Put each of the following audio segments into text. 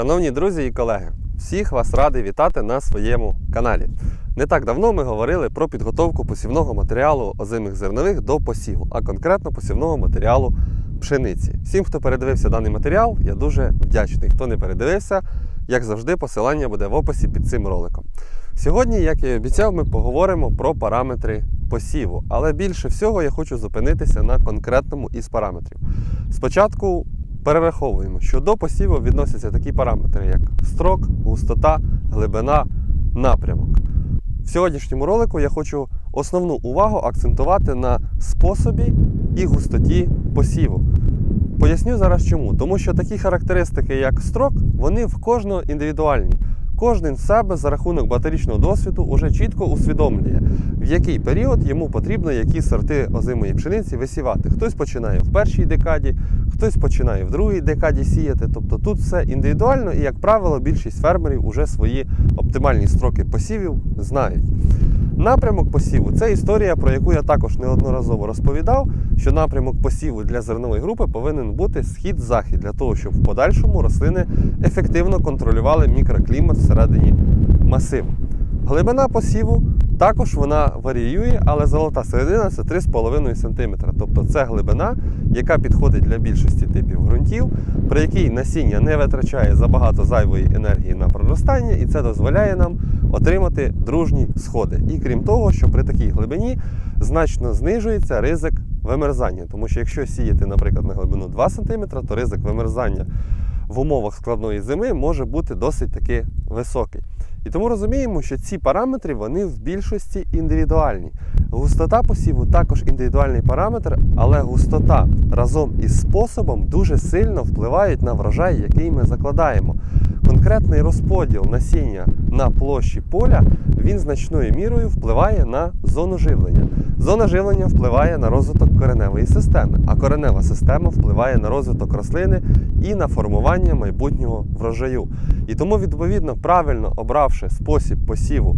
Шановні друзі і колеги, всіх вас радий вітати на своєму каналі. Не так давно ми говорили про підготовку посівного матеріалу озимих зернових до посіву, а конкретно посівного матеріалу пшениці. Всім, хто передивився даний матеріал, я дуже вдячний. Хто не передивився, як завжди, посилання буде в описі під цим роликом. Сьогодні, як і обіцяв, ми поговоримо про параметри посіву, але більше всього я хочу зупинитися на конкретному із параметрів. Спочатку перераховуємо, що до посіву відносяться такі параметри, як строк, густота, глибина, напрямок. В сьогоднішньому ролику я хочу основну увагу акцентувати на способі і густоті посіву. Поясню зараз чому. Тому що такі характеристики, як строк, вони в кожного індивідуальні. Кожен себе за рахунок батарічного досвіду уже чітко усвідомлює, в який період йому потрібно які сорти озимої пшениці висівати. Хтось починає в першій декаді, хтось починає в другій декаді сіяти. Тобто тут все індивідуально і, як правило, більшість фермерів уже свої оптимальні строки посівів знають. Напрямок посіву це історія, про яку я також неодноразово розповідав, що напрямок посіву для зернової групи повинен бути схід-захід для того, щоб в подальшому рослини ефективно контролювали мікроклімат всередині масиву. Глибина посіву також вона варіює, але золота середина це 3,5 см. Тобто це глибина, яка підходить для більшості типів ґрунтів, при якій насіння не витрачає забагато зайвої енергії на проростання, і це дозволяє нам отримати дружні сходи. І крім того, що при такій глибині значно знижується ризик вимерзання. Тому що якщо сіяти, наприклад, на глибину 2 см, то ризик вимерзання в умовах складної зими може бути досить таки високий. І тому розуміємо, що ці параметри вони в більшості індивідуальні. Густота посіву також індивідуальний параметр, але густота разом із способом дуже сильно впливають на врожай, який ми закладаємо. Конкретний розподіл насіння на площі поля він значною мірою впливає на зону живлення. Зона живлення впливає на розвиток кореневої системи, а коренева система впливає на розвиток рослини і на формування майбутнього врожаю. І тому, відповідно, правильно обравши спосіб посіву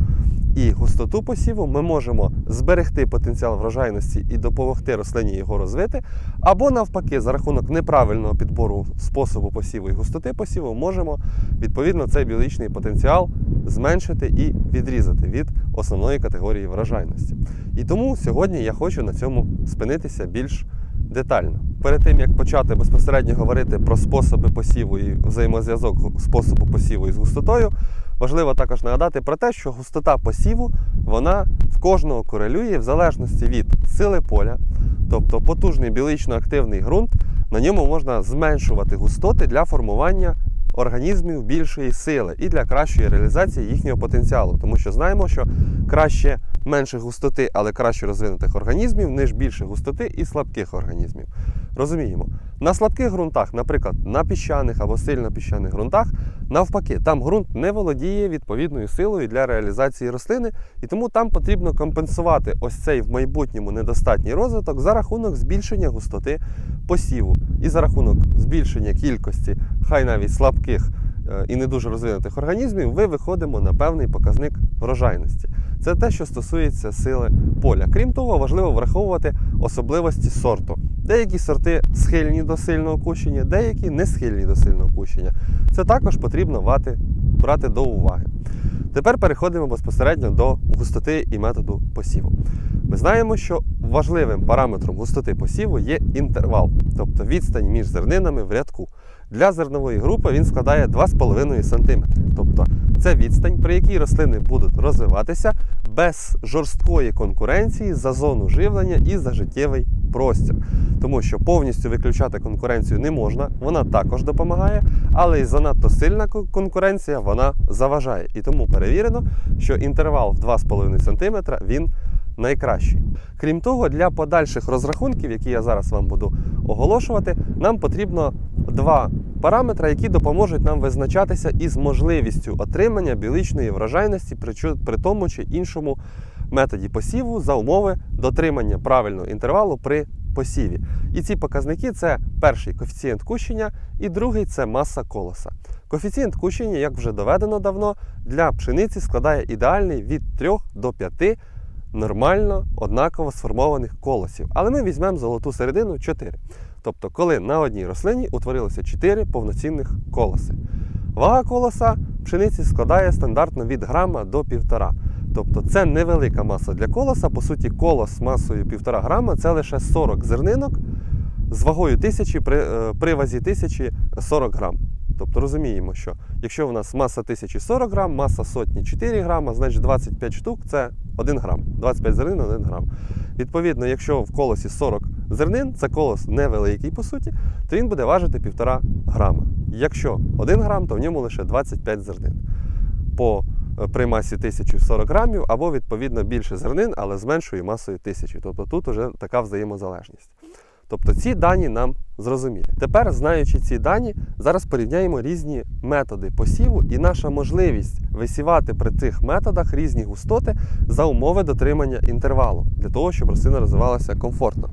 і густоту посіву, ми можемо зберегти потенціал врожайності і допомогти рослині його розвити, або навпаки, за рахунок неправильного підбору способу посіву і густоти посіву, можемо відповідно цей біологічний потенціал зменшити і відрізати від основної категорії врожайності. І тому сьогодні я хочу на цьому спинитися більш детально. Перед тим як почати безпосередньо говорити про способи посіву і взаємозв'язок способу посіву із густотою, важливо також нагадати про те, що густота посіву вона в кожного корелює в залежності від сили поля, тобто потужний біологічно активний ґрунт, на ньому можна зменшувати густоти для формування організмів більшої сили і для кращої реалізації їхнього потенціалу, тому що знаємо, що краще менше густоти, але краще розвинутих організмів, ніж більше густоти і слабких організмів. Розуміємо, на слабких ґрунтах, наприклад, на піщаних або сильно піщаних ґрунтах, навпаки, там ґрунт не володіє відповідною силою для реалізації рослини, і тому там потрібно компенсувати ось цей в майбутньому недостатній розвиток за рахунок збільшення густоти посіву і за рахунок збільшення кількості, хай навіть слабких е, і не дуже розвинутих організмів, ми виходимо на певний показник врожайності. Це те, що стосується сили поля. Крім того, важливо враховувати особливості сорту. Деякі сорти схильні до сильного кущення, деякі не схильні до сильного кущення. Це також потрібно вати, брати до уваги. Тепер переходимо безпосередньо до густоти і методу посіву. Ми знаємо, що важливим параметром густоти посіву є інтервал, тобто відстань між зернинами в рядку. Для зернової групи він складає 2,5 см. Тобто це відстань, при якій рослини будуть розвиватися без жорсткої конкуренції за зону живлення і за життєвий простір. Тому що повністю виключати конкуренцію не можна, вона також допомагає, але і занадто сильна конкуренція вона заважає. І тому перевірено, що інтервал в 2,5 см він найкращий. Крім того, для подальших розрахунків, які я зараз вам буду оголошувати, нам потрібно два параметри, які допоможуть нам визначатися із можливістю отримання біологічної врожайності при тому чи іншому методі посіву за умови дотримання правильного інтервалу при посіві. І ці показники це перший коефіцієнт кущення, і другий це маса колоса. Коефіцієнт кущення, як вже доведено давно, для пшениці складає ідеальний від 3 до 5 нормально однаково сформованих колосів. Але ми візьмемо золоту середину 4. Тобто, коли на одній рослині утворилося 4 повноцінних колоси. Вага колоса пшениці складає стандартно від грама до півтора. Тобто це невелика маса для колоса. По суті, колос масою 1,5 грама це лише 40 зернинок з вагою 1000 при, е, при вазі 1000 40 грам. Тобто розуміємо, що якщо в нас маса 1040 грам, маса сотні 4 грама, значить 25 штук це 1 грам. 25 зернин 1 грам. Відповідно, якщо в колосі 40 зернин, це колос невеликий по суті, то він буде важити 1,5 грама. Якщо 1 грам, то в ньому лише 25 зернин. По при масі 1040 грамів, або відповідно більше зернин, але з меншою масою 1000. Тобто тут вже така взаємозалежність. Тобто ці дані нам зрозумілі. Тепер, знаючи ці дані, зараз порівняємо різні методи посіву і наша можливість висівати при цих методах різні густоти за умови дотримання інтервалу, для того, щоб рослина розвивалася комфортно.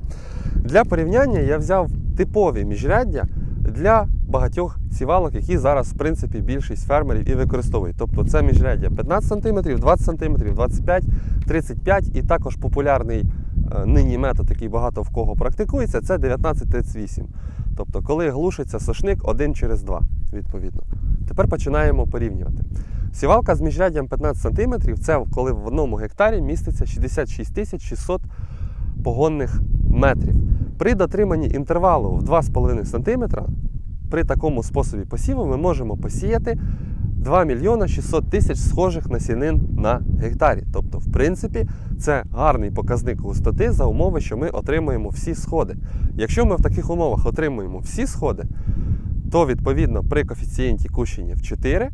Для порівняння я взяв типові міжряддя для багатьох сівалок, які зараз, в принципі, більшість фермерів і використовують. Тобто це міжряддя 15 см, 20 см, 25 35 і також популярний е, нині метод, який багато в кого практикується, це 1938. Тобто, коли глушиться сошник один через два, відповідно. Тепер починаємо порівнювати. Сівалка з міжряддям 15 см це коли в одному гектарі міститься 66 600 погонних метрів. При дотриманні інтервалу в 2,5 см при такому способі посіву ми можемо посіяти 2 мільйона 600 тисяч схожих насінин на гектарі. Тобто, в принципі, це гарний показник густоти за умови, що ми отримуємо всі сходи. Якщо ми в таких умовах отримуємо всі сходи, то відповідно при коефіцієнті кущення в 4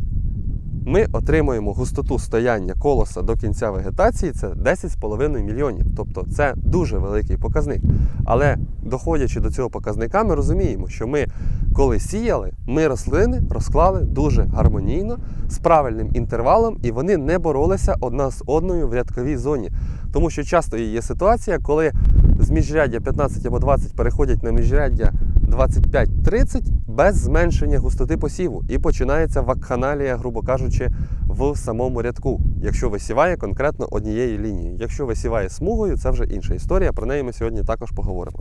ми отримуємо густоту стояння колоса до кінця вегетації це 10,5 мільйонів. Тобто це дуже великий показник. Але доходячи до цього показника, ми розуміємо, що ми, коли сіяли, ми рослини розклали дуже гармонійно, з правильним інтервалом, і вони не боролися одна з одною в рядковій зоні. Тому що часто є ситуація, коли з міжряддя 15 або 20 переходять на міжряддя 25-30 без зменшення густоти посіву. І починається вакханалія, грубо кажучи, в самому рядку, якщо висіває конкретно однією лінією. Якщо висіває смугою, це вже інша історія. Про неї ми сьогодні також поговоримо.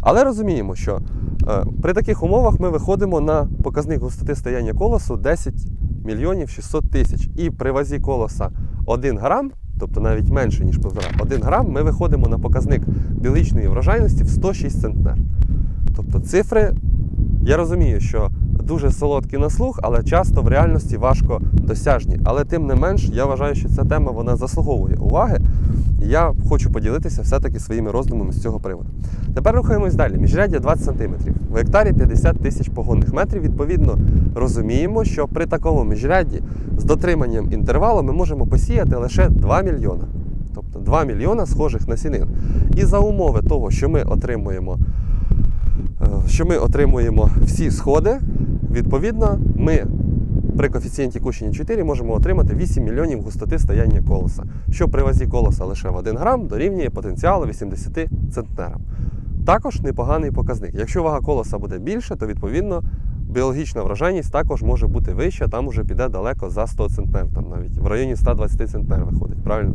Але розуміємо, що е, при таких умовах ми виходимо на показник густоти стояння колосу 10 мільйонів 600 тисяч. І при вазі колоса 1 грам, тобто навіть менше, ніж 1,5, 1 грам, ми виходимо на показник біологічної врожайності в 106 центнер. Тобто цифри, я розумію, що дуже солодкі на слух, але часто в реальності важко досяжні. Але тим не менш, я вважаю, що ця тема вона заслуговує уваги. І я хочу поділитися все-таки своїми роздумами з цього приводу. Тепер рухаємось далі. Міжряддя 20 см. В гектарі 50 тисяч погонних метрів. Відповідно, розуміємо, що при такому міжрядді з дотриманням інтервалу ми можемо посіяти лише 2 мільйона. Тобто 2 мільйона схожих насінин. І за умови того, що ми отримуємо що ми отримуємо всі сходи, відповідно, ми при коефіцієнті кущення 4 можемо отримати 8 мільйонів густоти стояння колоса, що при вазі колоса лише в 1 грам дорівнює потенціалу 80 центнерам. Також непоганий показник. Якщо вага колоса буде більше, то відповідно біологічна врожайність також може бути вища, там вже піде далеко за 100 центнер, там навіть в районі 120 центнер виходить, правильно?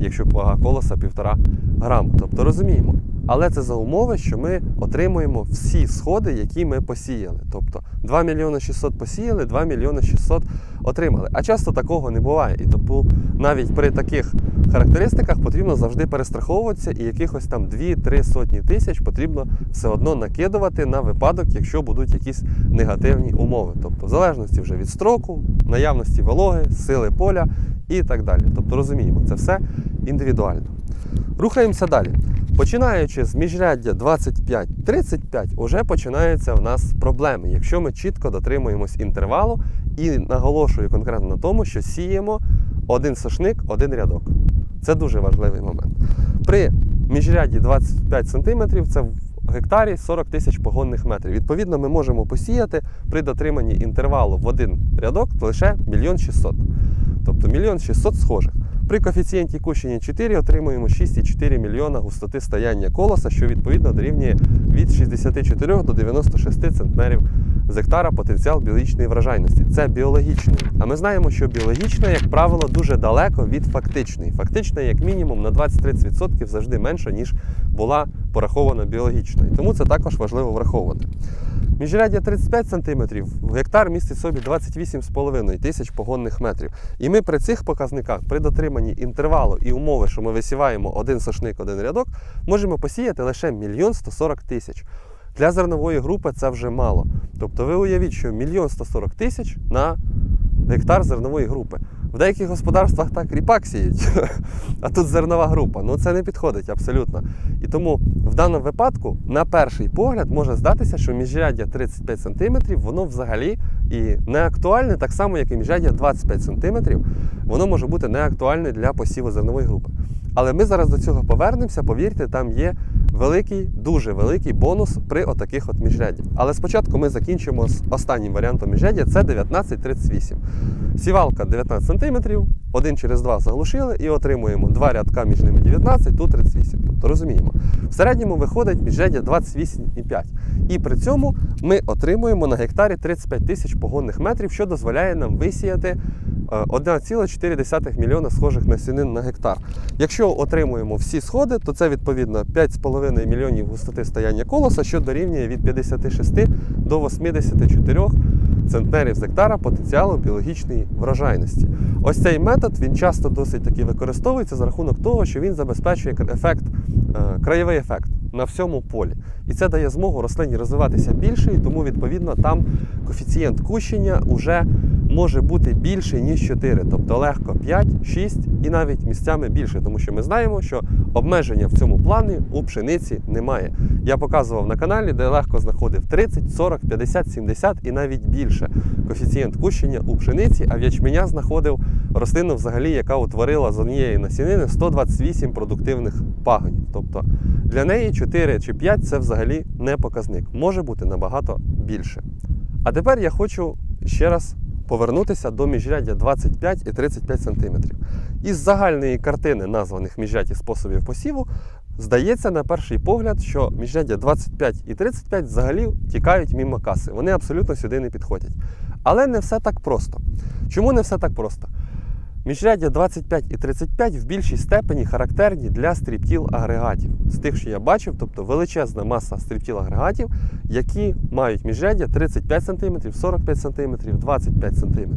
Якщо вага колоса 1,5 грама. Тобто розуміємо. Але це за умови, що ми отримуємо всі сходи, які ми посіяли. Тобто 2 мільйони 600 посіяли, 2 мільйони 600 отримали. А часто такого не буває. І тому навіть при таких характеристиках потрібно завжди перестраховуватися, і якихось там 2-3 сотні тисяч потрібно все одно накидувати на випадок, якщо будуть якісь негативні умови. Тобто, в залежності вже від строку, наявності вологи, сили поля і так далі. Тобто розуміємо, це все індивідуально. Рухаємося далі. Починаючи з міжряддя 25-35, вже починаються в нас проблеми, якщо ми чітко дотримуємось інтервалу і наголошую конкретно на тому, що сіємо один сошник, один рядок. Це дуже важливий момент. При міжрядді 25 см це в гектарі 40 тисяч погонних метрів. Відповідно, ми можемо посіяти при дотриманні інтервалу в один рядок лише 1 600 000. Тобто 1 600 схожих. При коефіцієнті кущення 4 отримуємо 6,4 мільйона густоти стояння колоса, що відповідно дорівнює від 64 до 96 центнерів з гектара потенціал біологічної врожайності. Це біологічний. А ми знаємо, що біологічна, як правило, дуже далеко від фактичної. Фактична, як мінімум, на 20-30% завжди менша, ніж була порахована біологічною. Тому це також важливо враховувати. Міжряддя 35 см, в гектар містить собі 28,5 тисяч погонних метрів. І ми при цих показниках, при дотриманні інтервалу і умови, що ми висіваємо один сошник, один рядок, можемо посіяти лише 1 140 тисяч. Для зернової групи це вже мало. Тобто ви уявіть, що 1 140 тисяч на гектар зернової групи. В деяких господарствах так ріпак сіють, а тут зернова група. Ну це не підходить абсолютно. І тому в даному випадку, на перший погляд, може здатися, що міжряддя 35 см, воно взагалі і не актуальне, так само, як і міжряддя 25 см, воно може бути не актуальне для посіву зернової групи. Але ми зараз до цього повернемося, повірте, там є великий, дуже великий бонус при отаких от міжряддях. Але спочатку ми закінчимо з останнім варіантом міжряддя, це 1938. Сівалка 19 см, один через два заглушили і отримуємо два рядка між ними 19, тут 38. Тобто розуміємо, в середньому виходить міжряддя 28,5. І при цьому ми отримуємо на гектарі 35 тисяч погонних метрів, що дозволяє нам висіяти 1,4 мільйона схожих насінин на гектар. Якщо отримуємо всі сходи, то це відповідно 5,5 мільйонів густоти стояння колоса, що дорівнює від 56 до 84 центнерів з гектара потенціалу біологічної врожайності. Ось цей метод він часто досить таки використовується за рахунок того, що він забезпечує ефект, е, краєвий ефект на всьому полі. І це дає змогу рослині розвиватися більше, і тому відповідно там коефіцієнт кущення вже може бути більший, ніж 4, тобто легко 5, 6 і навіть місцями більше, тому що ми знаємо, що обмеження в цьому плані у пшениці немає. Я показував на каналі, де легко знаходив 30, 40, 50, 70 і навіть більше коефіцієнт кущення у пшениці, а в ячменя знаходив рослину взагалі, яка утворила з однієї насінини 128 продуктивних пагонів. Тобто для неї 4 чи 5 це взагалі не показник. Може бути набагато більше. А тепер я хочу ще раз повернутися до міжряддя 25 і 35 см. Із загальної картини названих міжрядь і способів посіву здається на перший погляд, що міжряддя 25 і 35 взагалі тікають мимо каси. Вони абсолютно сюди не підходять. Але не все так просто. Чому не все так просто? Міжряддя 25 і 35 в більшій степені характерні для стріптіл агрегатів. З тих, що я бачив, тобто величезна маса стріптіл агрегатів, які мають міжряддя 35 см, 45 см, 25 см.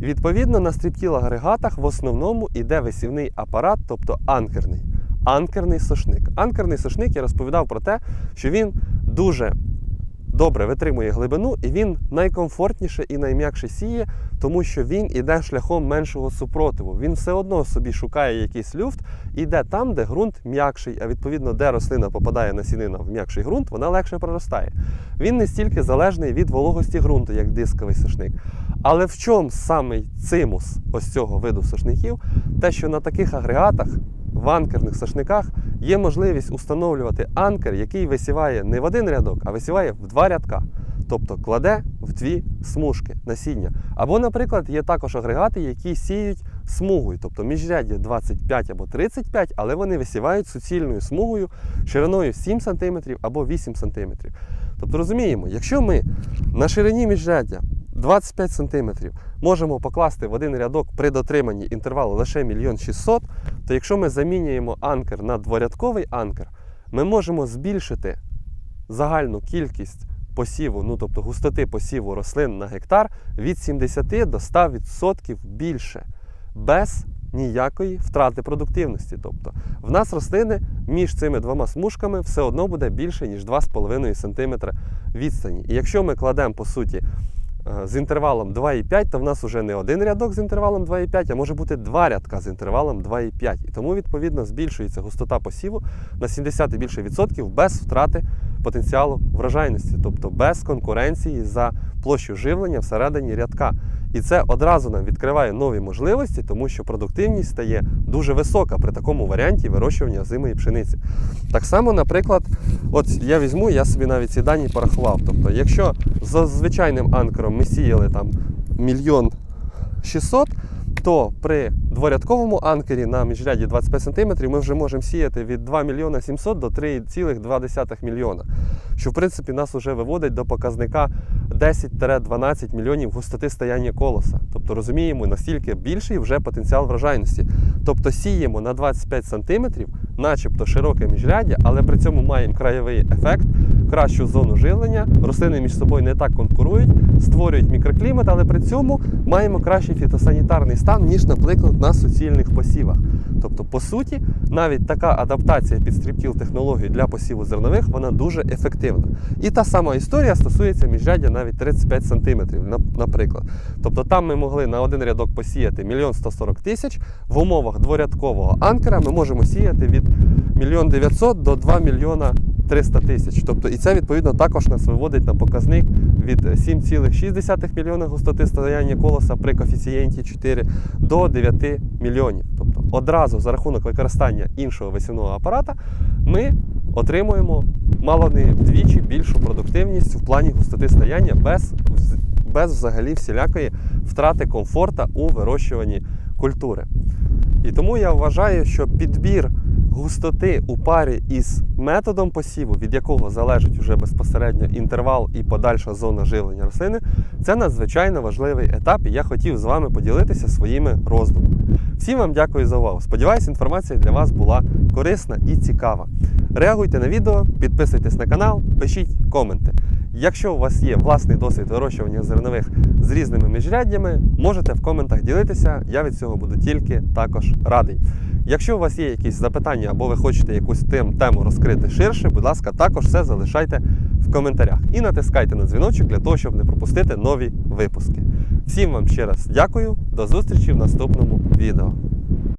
Відповідно, на стріптіл агрегатах в основному йде висівний апарат, тобто анкерний. Анкерний сошник. Анкерний сошник я розповідав про те, що він дуже добре витримує глибину і він найкомфортніше і найм'якше сіє, тому що він іде шляхом меншого супротиву. Він все одно собі шукає якийсь люфт і йде там, де ґрунт м'якший, а відповідно, де рослина попадає насінина в м'якший ґрунт, вона легше проростає. Він не стільки залежний від вологості ґрунту, як дисковий сошник. Але в чому самий цимус ось цього виду сошників? Те, що на таких агрегатах в анкерних сошниках є можливість установлювати анкер, який висіває не в один рядок, а висіває в два рядка. Тобто кладе в дві смужки насіння. Або, наприклад, є також агрегати, які сіють смугою, тобто міжряддя 25 або 35, але вони висівають суцільною смугою шириною 7 см або 8 см. Тобто розуміємо, якщо ми на ширині міжряддя 25 см можемо покласти в один рядок при дотриманні інтервалу лише 1 600 то якщо ми замінюємо анкер на дворядковий анкер, ми можемо збільшити загальну кількість посіву, ну тобто густоти посіву рослин на гектар від 70 до 100% більше, без ніякої втрати продуктивності. Тобто в нас рослини між цими двома смужками все одно буде більше, ніж 2,5 см відстані. І якщо ми кладемо, по суті, з інтервалом 2,5, то в нас вже не один рядок з інтервалом 2,5, а може бути два рядка з інтервалом 2,5. І тому, відповідно, збільшується густота посіву на 70 і більше відсотків без втрати потенціалу врожайності, тобто без конкуренції за площу живлення всередині рядка. І це одразу нам відкриває нові можливості, тому що продуктивність стає дуже висока при такому варіанті вирощування озимої пшениці. Так само, наприклад, от я візьму, я собі навіть ці дані порахував. Тобто, якщо за звичайним анкером ми сіяли там мільйон 600, то при дворядковому анкері на міжряді 25 см ми вже можемо сіяти від 2 мільйона 700 до 3,2 мільйона, що в принципі нас вже виводить до показника 10-12 мільйонів густоти стояння колоса. Тобто розуміємо, настільки більший вже потенціал врожайності. Тобто сіємо на 25 см начебто широке міжряддя, але при цьому маємо краєвий ефект, кращу зону живлення. Рослини між собою не так конкурують, створюють мікроклімат, але при цьому маємо кращий фітосанітарний стан, ніж, наприклад, на суцільних посівах. Тобто, по суті, навіть така адаптація під стріптіл технологію для посіву зернових вона дуже ефективна. І та сама історія стосується міжряддя навіть 35 см, наприклад. Тобто там ми могли на один рядок посіяти 1 140 тисяч. В умовах дворядкового анкера ми можемо сіяти від 1 900 до 2 мільйона 300 тисяч. Тобто, і це відповідно також нас виводить на показник від 7,6 мільйона густоти стояння колоса при коефіцієнті 4 до 9 мільйонів. Тобто одразу за рахунок використання іншого висівного апарата ми отримуємо мало не вдвічі більшу продуктивність в плані густоти стояння без, без взагалі всілякої втрати комфорта у вирощуванні культури. І тому я вважаю, що підбір густоти у парі із методом посіву, від якого залежить вже безпосередньо інтервал і подальша зона живлення рослини, це надзвичайно важливий етап, і я хотів з вами поділитися своїми роздумами. Всім вам дякую за увагу. Сподіваюсь, інформація для вас була корисна і цікава. Реагуйте на відео, підписуйтесь на канал, пишіть коменти. Якщо у вас є власний досвід вирощування зернових з різними міжряддями, можете в коментах ділитися. Я від цього буду тільки також радий. Якщо у вас є якісь запитання або ви хочете якусь тем, тему розкрити ширше, будь ласка, також все залишайте в коментарях і натискайте на дзвіночок для того, щоб не пропустити нові випуски. Всім вам ще раз дякую, до зустрічі в наступному відео.